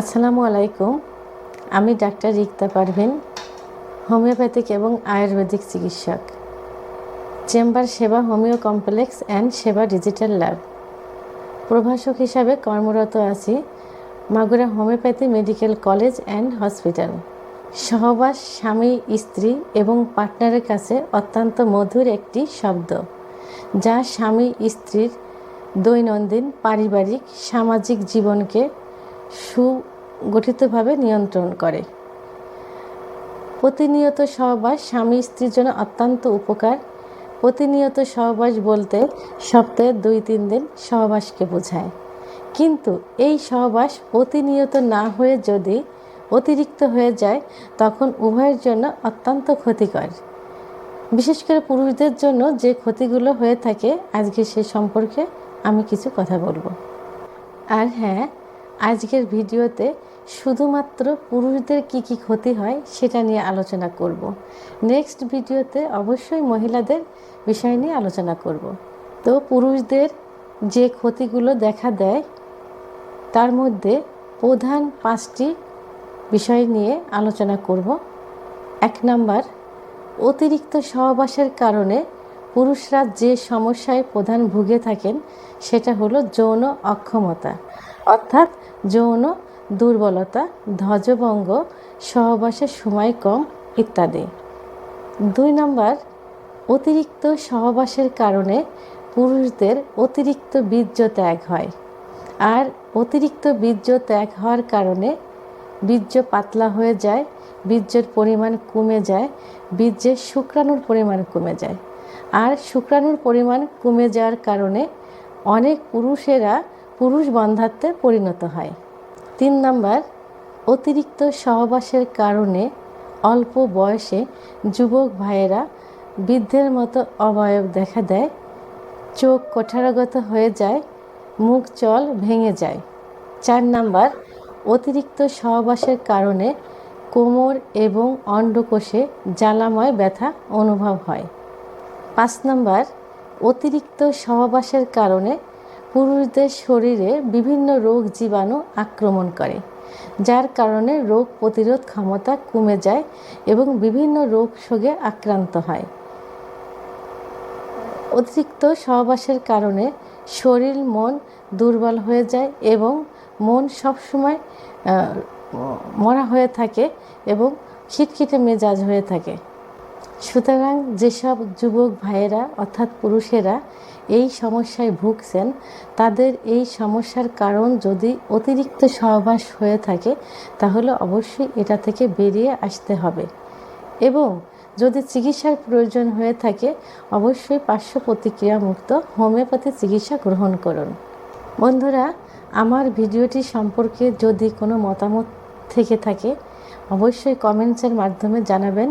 আসসালামু আলাইকুম। আমি ডাক্তার রিক্তা পারভিন, হোমিওপ্যাথিক এবং আয়ুর্বেদিক চিকিৎসক। Chamber Sheba homeo complex and Sheba digital lab. প্রভাষক হিসাবে কর্মরত আছি Magura homeopathy medical college and hospital. সহবাস, স্বামী, স্ত্রী এবং পার্টনারের কাছে অত্যন্ত মধুর একটি শব্দ, যা স্বামী, স্ত্রীর দৈনন্দিন, পারিবারিক, সামাজিক জীবনকে সুগঠিতভাবে নিয়ন্ত্রণ করে। প্রতিনিয়ত সহবাস স্বামী স্ত্রীর জন্য অত্যন্ত উপকার। প্রতিনিয়ত সহবাস বলতে সপ্তাহে দুই, তিন দিন সহবাসকে বোঝায়। কিন্তু এই সহবাস প্রতিনিয়ত না হয়ে যদি অতিরিক্ত হয়ে যায়, তখন উভয়ের জন্য অত্যন্ত ক্ষতিকর। বিশেষ করে পুরুষদের জন্য যে ক্ষতিগুলো হয়ে থাকে, আজকে সে সম্পর্কে আমি কিছু কথা বলব। আর হ্যাঁ আজকের ভিডিওতে শুধুমাত্র পুরুষদের কি কি ক্ষতি হয় সেটা নিয়ে আলোচনা করব। নেক্সট ভিডিওতে অবশ্যই মহিলাদের বিষয় নিয়ে আলোচনা করব। তো পুরুষদের যে ক্ষতিগুলো দেখা দেয়, তার মধ্যে প্রধান পাঁচটি বিষয় নিয়ে আলোচনা করব। এক নাম্বার, অতিরিক্ত সহবাসের কারণে পুরুষরা যে সমস্যায় প্রধান ভুগে থাকেন, সেটা হলো যৌন অক্ষমতা। অর্থাৎ যৌন দুর্বলতা, ধ্বজভঙ্গ, সহবাসের সময় কম ইত্যাদি। দুই নম্বর, অতিরিক্ত সহবাসের কারণে পুরুষদের অতিরিক্ত বীর্য ত্যাগ হয়। আর অতিরিক্ত বীর্য ত্যাগ হওয়ার কারণে বীর্য পাতলা হয়ে যায়, বীর্যের পরিমাণ কমে যায় বীর্যের শুক্রাণুর পরিমাণ কমে যায়। আর শুক্রাণুর পরিমাণ কমে যাওয়ার কারণে অনেক পুরুষেরা পুরুষ বন্ধাত্বে পরিণত হয়। তিন নাম্বার, অতিরিক্ত সহবাসের কারণে অল্প বয়সে যুবক ভাইয়েরা বৃদ্ধের মতো অবয়ব দেখা দেয়। চোখ কোঠারগত হয়ে যায়, মুখ চল ভেঙে যায়। চার নাম্বার, অতিরিক্ত সহবাসের কারণে কোমর এবং অন্ডকোষে জ্বালাময় ব্যথা অনুভব হয়। পাঁচ নাম্বার, অতিরিক্ত সহবাসের কারণে পুরুষদের শরীরে বিভিন্ন রোগ জীবাণু আক্রমণ করে, যার কারণে রোগ প্রতিরোধ ক্ষমতা কমে যায় এবং বিভিন্ন রোগ শোকে আক্রান্ত হয়। অতিরিক্ত সহবাসের কারণে শরীর, মন দুর্বল হয়ে যায় এবং মন সবসময় মরা হয়ে থাকে এবং খিটখিটে মেজাজ হয়ে থাকে। সুতরাং যেসব যুবক ভাইয়েরা, অর্থাৎ পুরুষেরা এই সমস্যায় ভুগছেন, তাদের এই সমস্যার কারণ যদি অতিরিক্ত সহবাস হয়ে থাকে, তাহলে অবশ্যই এটা থেকে বেরিয়ে আসতে হবে। এবং যদি চিকিৎসার প্রয়োজন হয়ে থাকে, অবশ্যই পার্শ্ব প্রতিক্রিয়ামুক্ত হোমিওপ্যাথি চিকিৎসা গ্রহণ করুন। বন্ধুরা, আমার ভিডিওটি সম্পর্কে যদি কোনো মতামত থেকে থাকে, অবশ্যই কমেন্টসের মাধ্যমে জানাবেন।